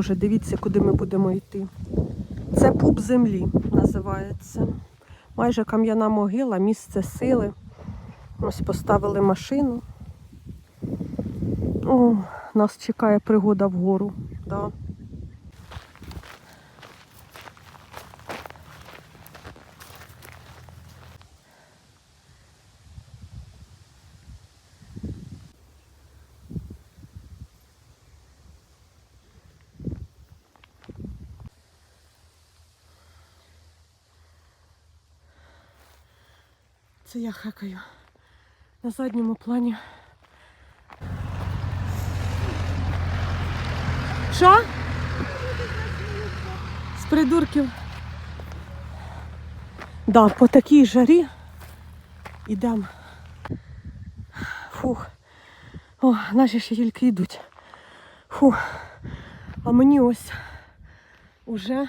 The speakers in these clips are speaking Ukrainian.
Боже, дивіться, куди ми будемо йти. Це пуп землі називається. Майже кам'яна могила, місце сили. Ось поставили машину. О, нас чекає пригода вгору. Да. Це я хакаю на задньому плані. Що? З придурків. Да, по такій жарі ідемо. Фух. О, наші ще тільки йдуть. Фух. А мені ось уже.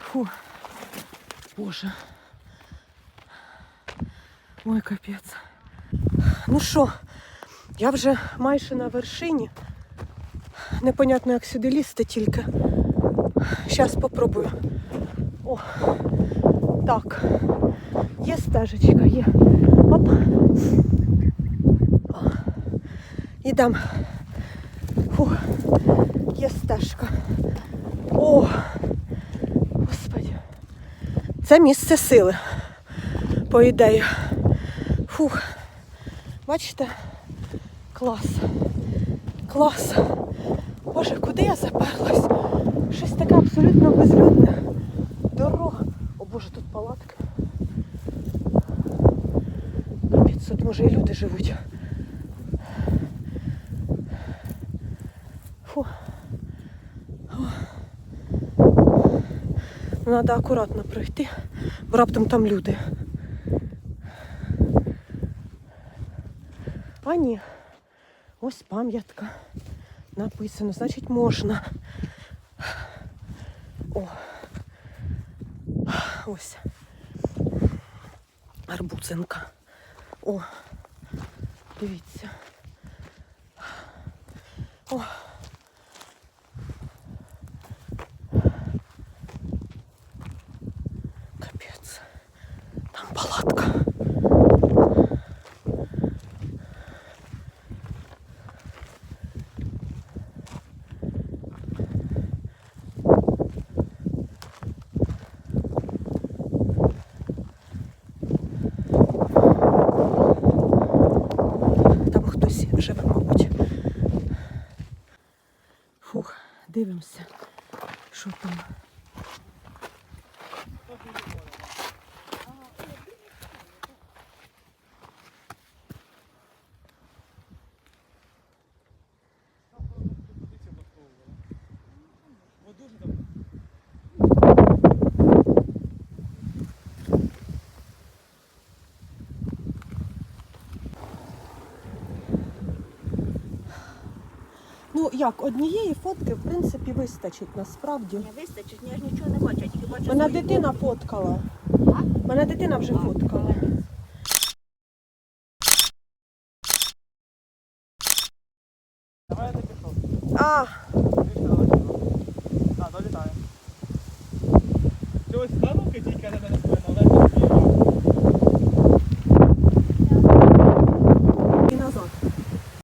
Фух. Боже. Ой, капець. Ну що, я вже майже на вершині. Непонятно, як сюди лізти тільки. Зараз попробую. О, так. Є стежечка, є. Оп. О. Ідем. Фух. Є стежка. О! Господи. Це місце сили, по ідеї. Фух. Бачите? Клас. Клас. Боже, куди я заперлась? Щось таке абсолютно безлюдне. Дорога. О Боже, тут палатки. Капець, тут може і люди живуть. Фу. Треба акуратно пройти, бо раптом там люди. А ні, ось пам'ятка. Написано, значить можна. О. Ось. Арбузинка. О. Дивіться. О. хтось живе, мабуть. Фух, дивимося, що там. Ну як, однієї фотки, в принципі, вистачить насправді. Не вистачить, ну, я ж нічого не бачу, я. Мене дитина фотку. фоткала. А? Мене дитина вже А, фоткала. Давай я не пішов. А, Трішки долітає. Чогось?